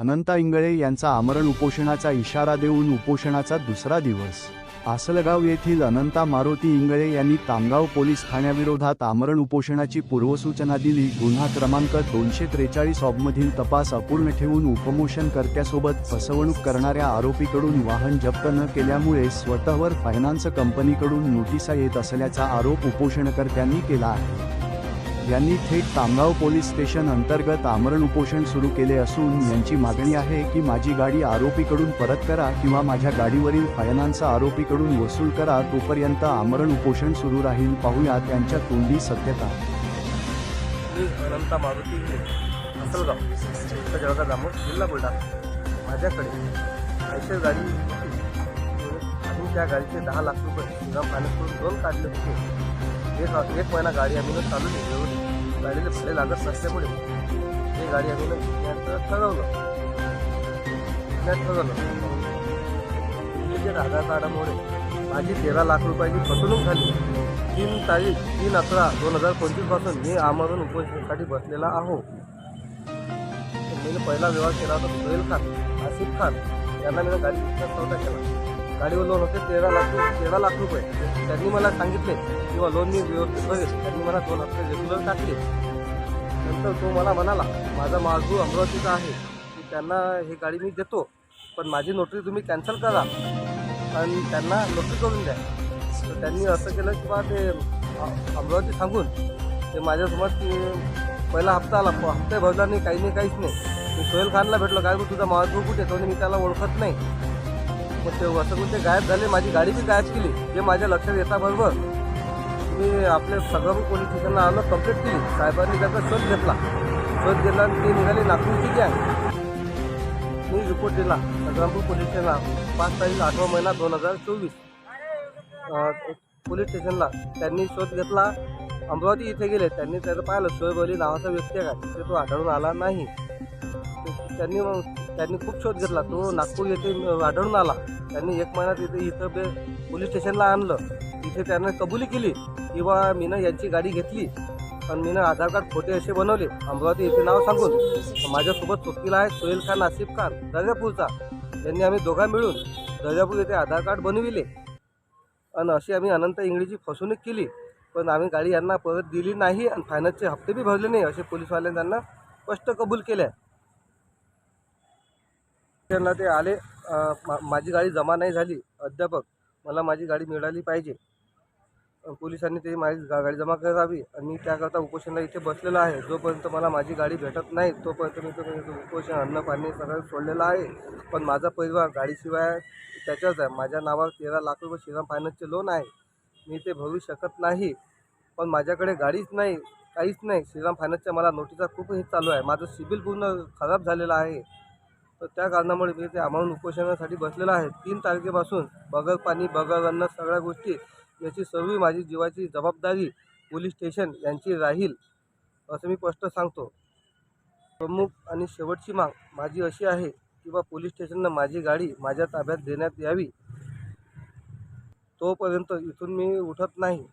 अनंता इंगळे यांचा आमरण उपोषणाचा इशारा देऊन उपोषणाचा दुसरा दिवस. आसलगाव येथील अनंता मारुती इंगळे यांनी तामगाव पोलीस ठाण्याविरोधात आमरण उपोषणाची पूर्वसूचना दिली. गुन्हा क्रमांक दोनशे त्रेचाळीस ऑबमधील तपास अपूर्ण ठेवून उपमोषणकर्त्यासोबत फसवणूक करणाऱ्या आरोपीकडून वाहन जप्त न केल्यामुळे स्वतःवर फायनान्स कंपनीकडून नोटिसा येत असल्याचा आरोप उपोषणकर्त्यांनी केला आहे. यांनी थेट तामगाव पोलीस स्टेशन अंतर्गत आमरण उपोषण सुरू केले असून यांची मागणी आहे की माझी गाडी आरोपीकडून परत करा किंवा माझ्या गाडीवरील फायनान्स आरोपीकडून वसूल करा तोपर्यंत आमरण उपोषण सुरू राहील. पाहूया त्यांच्या तोंडी सत्यता. जिल्हा बुलढाणा. माझ्याकडे गाडी होती आणि त्या गाडीचे दहा लाख रुपये श्रीराम फायनान्सकडून करून काढले होते. एक एक महिना गाडी आम्ही चालू नाही गाडीला भाडे लागत नसल्यामुळे ते गाडी आम्ही न ठरवलं विकण्यात ठरवलं आधार कार्डामुळे माझी तेरा लाख रुपयाची फसवणूक झाली. तीन तारीख तीन अकरा दोन हजार पंचवीसपासून मी आमरण उपोषणासाठी बसलेला आहो. मी पहिला व्यवहार केला होता सोहेल खान आसिफ खान. यांना मी गाडी विकण्याचा केला. गाडीवर लोन होते तेरा लाख तेरा लाख रुपये. त्यांनी मला सांगितले किंवा लोन मी व्यवस्थित भरेल त्यांनी मला दोन हप्ते रेग्युलर टाकले. नंतर तो मला म्हणाला माझा माजू अमरावतीचा आहे की त्यांना ही गाडी मी देतो पण माझी नोटरी तुम्ही कॅन्सल करा. आणि त्यांना नोटरी करून द्या. तर त्यांनी असं केलं की बा ते अमरावती सांगून ते माझ्यासोबत की पहिला हप्ता आला. प- हप्ते भरला नाही काही नाही काहीच नाही. मी सोहेल खानला भेटलो काय तुझा माजू कुठे तो मी त्याला ओळखत नाही. मग ते असं करून ते गायब झाले माझी गाडी बी गायब केली हे माझ्या लक्षात येता बरोबर. मी आपले सगळं पोलीस स्टेशनला आलं कंप्लीट केली. साहेबांनी त्याचा शोध घेतला. शोध घेतला आणि ती निघाली नागपूरची गँग मी रिपोर्ट दिला. संग्रामपूर पोलीस स्टेशनला. पाच तारीख आठवा महिना दोन हजार चोवीस. पोलीस स्टेशनला. त्यांनी शोध घेतला. अमरावती इथे गेले. त्यांनी त्याचं पाहिलं. शोएब अली नावाचा व्यक्ती आहे का? तिथे तो आढळून आला नाही. त्यांनी मग त्यांनी खूप शोध घेतला. तो नागपूर येथे आढळून आला. त्यांनी एक महिना तिथे इथं बे पोलीस स्टेशनला आणलं. तिथे त्यांना कबुली केली. किंवा मीनं यांची गाडी घेतली. पण मीनं आधार कार्ड खोटे असे बनवले. अमरावती येथे नाव सांगून. माझ्यासोबत चुकीला आहे सोहेल खान आसिफ खान दर्जापूरचा यांनी आम्ही दोघा मिळून दर्जापूर येथे आधार कार्ड बनविले. आणि अशी आम्ही अनंत इंगळीची फसवणूक केली. पण आम्ही गाडी यांना परत दिली नाही. आणि फायनान्सचे हप्ते बी भरले नाही असे पोलीसवाल्यांनी त्यांना स्पष्ट कबूल केले त्यांना ते आले मा- माझी गाडी जमा नाही झाली अध्यापक मला माझी गाडी मिळाली पाहिजे. पोलिसांनी ते माझी गा- गाडी जमा करावी आणि मी त्याकरता उपोषणाला इथे बसलेलो आहे. जोपर्यंत मला माझी गाडी भेटत नाही तोपर्यंत मी तो उपोषण अन्न पाणी सगळं सोडलेलं आहे. पण माझा परिवार गाडीशिवाय त्याच्याच आहे. माझ्या नावावर तेरा लाख रुपये श्रीराम फायनान्सचे लोन आहे. मी ते भरू शकत नाही. पण माझ्याकडे गाडीच नाही काहीच नाही. श्रीराम फायनान्सच्या मला नोटिसा खूप हे चालू आहे. माझं सिबिल पूर्ण खराब झालेलं आहे. तर त्या कारणामुळे मी ते आम्हाला उपोषणासाठी बसलेलं आहे. तीन तारखेपासून बगर पाणी बगर अन्न सगळ्या गोष्टी याची सर्व माझी जीवाची जबाबदारी पोलीस स्टेशन यांची राहील असं मी स्पष्ट सांगतो. प्रमुख आणि शेवटची माग माझी अशी आहे की बा पोलीस स्टेशननं माझी गाडी माझ्या ताब्यात देण्यात यावी. तोपर्यंत इथून मी उठत नाही.